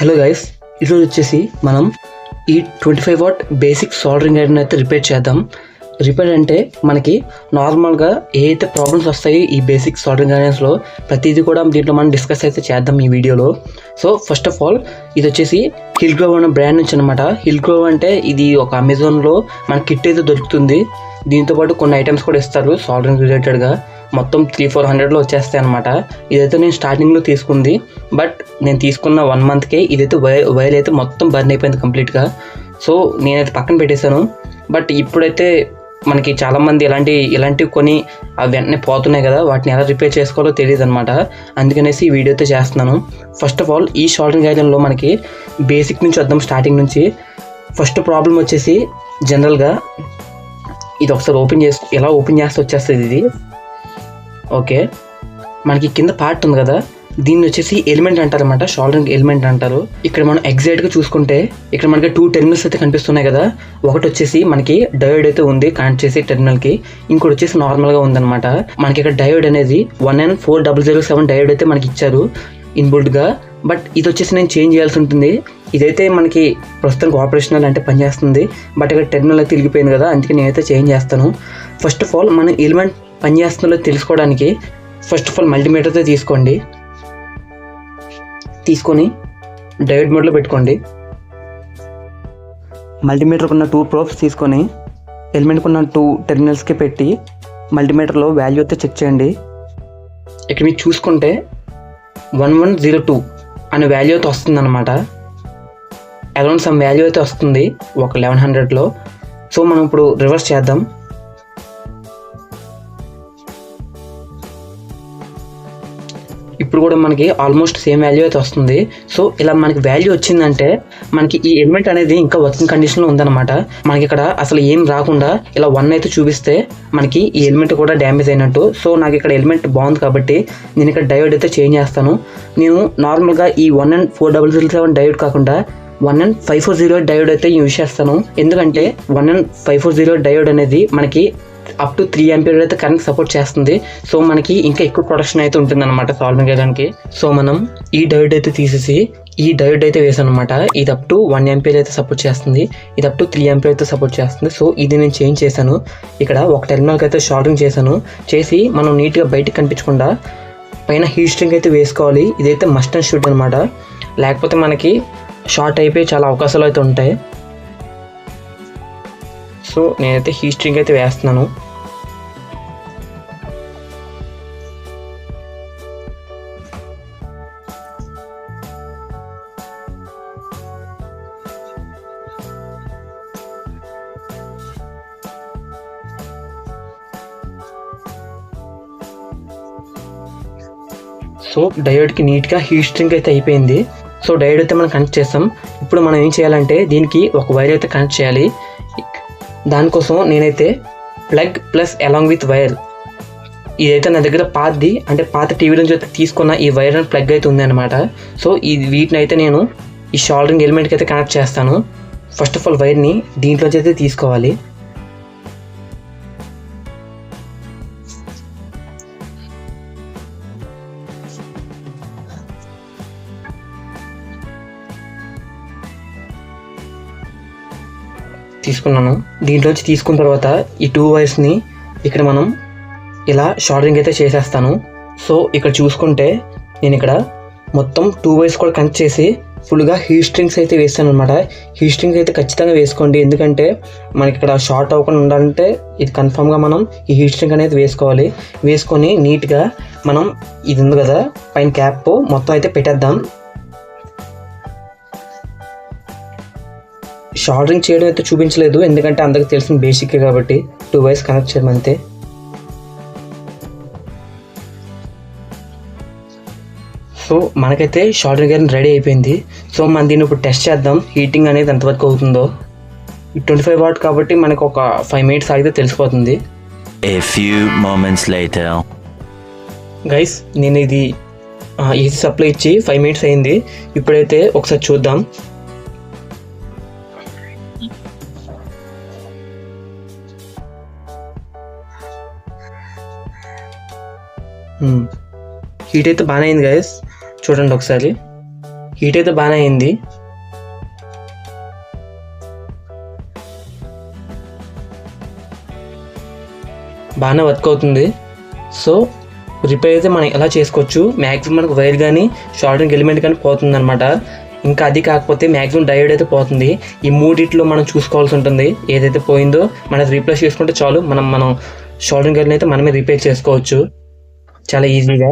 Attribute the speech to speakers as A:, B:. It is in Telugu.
A: హలో గైస్ ఈరోజు వచ్చేసి మనం ఈ twenty five watt basic soldering iron అయితే రిపేర్ చేద్దాం. రిపేర్ అంటే మనకి నార్మల్గా ఏ అయితే ప్రాబ్లమ్స్ వస్తాయి ఈ బేసిక్ సోల్డరింగ్ ఐరన్స్లో ప్రతిదీ కూడా దీంట్లో మనం డిస్కస్ అయితే చేద్దాం ఈ వీడియోలో. సో ఫస్ట్ ఆఫ్ ఆల్ ఇది వచ్చేసి హిల్ గ్రోవ్ అనే బ్రాండ్ నుంచి అనమాట హిల్ గ్రోవ్ అంటే ఇది ఒక అమెజాన్లో మన కిట్ అయితే దొరుకుతుంది. దీంతో పాటు కొన్ని ఐటమ్స్ కూడా ఇస్తారు సోల్డరింగ్ రిలేటెడ్గా. మొత్తం త్రీ ఫోర్ హండ్రెడ్లో వచ్చేస్తాయి అనమాట ఇదైతే నేను స్టార్టింగ్లో తీసుకుంది బట్ నేను తీసుకున్న వన్ మంత్కే ఇదైతే వై వైర్ అయితే మొత్తం బర్న్ అయిపోయింది కంప్లీట్గా సో నేనైతే పక్కన పెట్టేశాను. బట్ ఇప్పుడైతే మనకి చాలామంది ఇలాంటి ఇలాంటివి కొని అవి వెంటనే పోతున్నాయి కదా వాటిని ఎలా రిపేర్ చేసుకోవాలో తెలియదు అనమాట అందుకనేసి ఈ వీడియో అయితే చేస్తున్నాను. ఫస్ట్ ఆఫ్ ఆల్ ఈ షార్టింగ్ ఐటెంలో మనకి బేసిక్ నుంచి వద్దాం స్టార్టింగ్ నుంచి. ఫస్ట్ ప్రాబ్లం వచ్చేసి జనరల్గా ఇది ఒకసారి ఓపెన్ చేసి ఎలా ఓపెన్ చేస్తే వచ్చేస్తుంది ఇది? ఓకే. మనకి కింద పార్ట్ ఉంది కదా? దీన్ని వచ్చేసి ఎలిమెంట్ అంటారనమాట షోల్డరింగ్ ఎలిమెంట్ అంటారు. ఇక్కడ మనం ఎగ్జాక్ట్గా చూసుకుంటే ఇక్కడ మనకి టూ టెర్మినల్స్ అయితే కనిపిస్తున్నాయి కదా? ఒకటి వచ్చేసి మనకి డయోడ్ అయితే ఉంది కనెక్ట్ చేసి టెర్మినల్కి ఇంకోటి వచ్చేసి నార్మల్గా ఉందన్నమాట. మనకి ఇక్కడ డయోడ్ అనేది one and four double zero seven diode అయితే మనకి ఇచ్చారు ఇన్బుల్డ్గా బట్ ఇది వచ్చేసి నేను చేంజ్ చేయాల్సి ఉంటుంది. ఇదైతే మనకి ప్రస్తుతానికి ఆపరేషనల్ అంటే పనిచేస్తుంది. బట్ ఇక్కడ టెర్మినల్ అయితే తిరిగిపోయింది కదా? అందుకే నేనైతే చేంజ్ చేస్తాను. ఫస్ట్ ఆఫ్ ఆల్ మనం ఎలిమెంట్ పనిచేస్తుందో తెలుసుకోవడానికి ఫస్ట్ ఆఫ్ ఆల్ మల్టీమీటర్తో తీసుకోండి. తీసుకొని డయోడ్ మోడ్లో పెట్టుకోండి. మల్టీమీటర్కి ఉన్న టూ ప్రోబ్స్ తీసుకొని ఎలిమెంట్కి ఉన్న టూ టెర్మినల్స్కి పెట్టి మల్టీమీటర్లో వాల్యూ అయితే చెక్ చేయండి. ఇక్కడ మీరు చూసుకుంటే వన్ వన్ జీరో టూ అనే వాల్యూ అయితే వస్తుంది అనమాట అరౌండ్ సమ్ వాల్యూ అయితే వస్తుంది ఒక లెవెన్ హండ్రెడ్లో సో మనం ఇప్పుడు రివర్స్ చేద్దాం. ఇప్పుడు కూడా మనకి ఆల్మోస్ట్ సేమ్ వాల్యూ అయితే వస్తుంది. సో ఇలా మనకి వాల్యూ వచ్చిందంటే మనకి ఈ ఎలిమెంట్ అనేది ఇంకా వర్కింగ్ కండిషన్లో ఉందన్నమాట. మనకి ఇక్కడ అసలు ఏం రాకుండా ఇలా వన్ అయితే చూపిస్తే మనకి ఈ ఎలిమెంట్ కూడా డ్యామేజ్ అయినట్టు. సో నాకు ఇక్కడ ఎలిమెంట్ బాగుంది కాబట్టి నేను ఇక్కడ డయోడ్ అయితే చేంజ్ చేస్తాను. నేను నార్మల్గా ఈ one and four double zero seven diode కాకుండా one and five four zero diode అయితే యూజ్ చేస్తాను. ఎందుకంటే one and five four zero diode అనేది మనకి అప్ టు త్రీ ఎంపీర్ అయితే కరెంట్ సపోర్ట్ చేస్తుంది. సో మనకి ఇంకా ఎక్కువ ప్రొడక్షన్ అయితే ఉంటుంది అనమాట సాల్వింగ్ చేయడానికి. సో మనం ఈ డయోడ్ అయితే తీసేసి ఈ డయోడ్ అయితే వేసాను అనమాట ఇది అప్ టు వన్ ఎంపీర్ అయితే సపోర్ట్ చేస్తుంది. ఇది అప్ టు త్రీ ఎంపీర్ అయితే సపోర్ట్ చేస్తుంది. సో ఇది నేను చేంజ్ చేశాను. ఇక్కడ ఒక టెర్మినల్కి అయితే షార్టింగ్ చేశాను. చేసి మనం నీట్గా బయటకు కనిపించకుండా పైన హీట్ స్ట్రింగ్ అయితే వేసుకోవాలి. ఇదైతే మస్ట్ అండ్ షూట్ అనమాట లేకపోతే మనకి షార్ట్ అయిపోయి చాలా అవకాశాలు అయితే ఉంటాయి. సో నేనైతే హీ స్ట్రింగ్ అయితే వేస్తున్నాను. సో డయోడ్కి నీట్గా హీట్ స్ట్రింగ్ అయితే అయిపోయింది. సో డయోడ్ అయితే మనం కనెక్ట్ చేస్తాం. ఇప్పుడు మనం ఏం చేయాలంటే దీనికి ఒక వైర్ అయితే కనెక్ట్ చేయాలి. దానికోసం నేనైతే plug plus along with wire. ఇదైతే నా దగ్గర పాతది అంటే పాత టీవీ నుంచి తీసుకున్న ఈ వైర్ అండ్ ప్లగ్ అయితే ఉందన్నమాట. సో ఈ వీటిని అయితే నేను ఈ షాల్డరింగ్ ఎలిమెంట్కి అయితే కనెక్ట్ చేస్తాను. ఫస్ట్ ఆఫ్ ఆల్ వైర్ని దీంట్లోంచి అయితే తీసుకోవాలి. తీసుకున్నాను. దీంట్లోంచి తీసుకున్న తర్వాత ఈ టూ వైర్స్ని ఇక్కడ మనం ఇలా షార్టింగ్ అయితే చేసేస్తాను. సో ఇక్కడ చూసుకుంటే నేను ఇక్కడ మొత్తం టూ వైర్స్ కూడా కనెక్ట్ చేసి ఫుల్గా హీట్ స్ట్రింగ్స్ అయితే వేస్తాను అనమాట హీట్ స్ట్రింగ్స్ అయితే ఖచ్చితంగా వేసుకోండి. ఎందుకంటే మనకి ఇక్కడ షార్ట్ అవ్వకుండా ఉండాలంటే ఇది కన్ఫామ్గా మనం ఈ హీట్ స్ట్రింగ్ అనేది వేసుకోవాలి. వేసుకొని నీట్గా మనం ఇది ఉంది కదా పైన క్యాప్ మొత్తం అయితే పెట్టేద్దాం. షార్టరింగ్ చేయడం అయితే చూపించలేదు ఎందుకంటే అందరికి తెలిసిన బేసిక్ కాబట్టి టూ వైస్ కనెక్ట్ చేయడం అంతే. సో మనకైతే షార్టరింగ్ అనేది రెడీ అయిపోయింది. సో మనం దీన్ని ఇప్పుడు టెస్ట్ చేద్దాం హీటింగ్ అనేది ఎంతవరకు అవుతుందో. ట్వంటీ ఫైవ్ వాట్ కాబట్టి మనకు ఒక ఫైవ్ మినిట్స్ ఆగితే తెలిసిపోతుంది. గైస్ నేను ఇది ఏసీ సప్లై ఇచ్చి ఫైవ్ మినిట్స్ అయింది. ఇప్పుడైతే ఒకసారి చూద్దాం. Hmm. హీట్ అయితే బాగానే అయింది గైస్ చూడండి ఒకసారి. హీట్ అయితే బాగానే అయింది. బాగానే వర్క్ అవుతుంది. సో రిపేర్ అయితే మనం ఎలా చేసుకోవచ్చు? మ్యాక్సిమం మనకు వైర్ కానీ షార్టింగ్ ఎలిమెంట్ కానీ పోతుంది అనమాట ఇంకా అది కాకపోతే మ్యాక్సిమం డయోడ్ అయితే పోతుంది. ఈ మూడిట్లో మనం చూసుకోవాల్సి ఉంటుంది. ఏదైతే పోయిందో మనం రీప్లేస్ చేసుకుంటే చాలు మనం మనం షార్టింగ్ అయితే మనమే రిపేర్ చేసుకోవచ్చు. చాలా ఈజీగా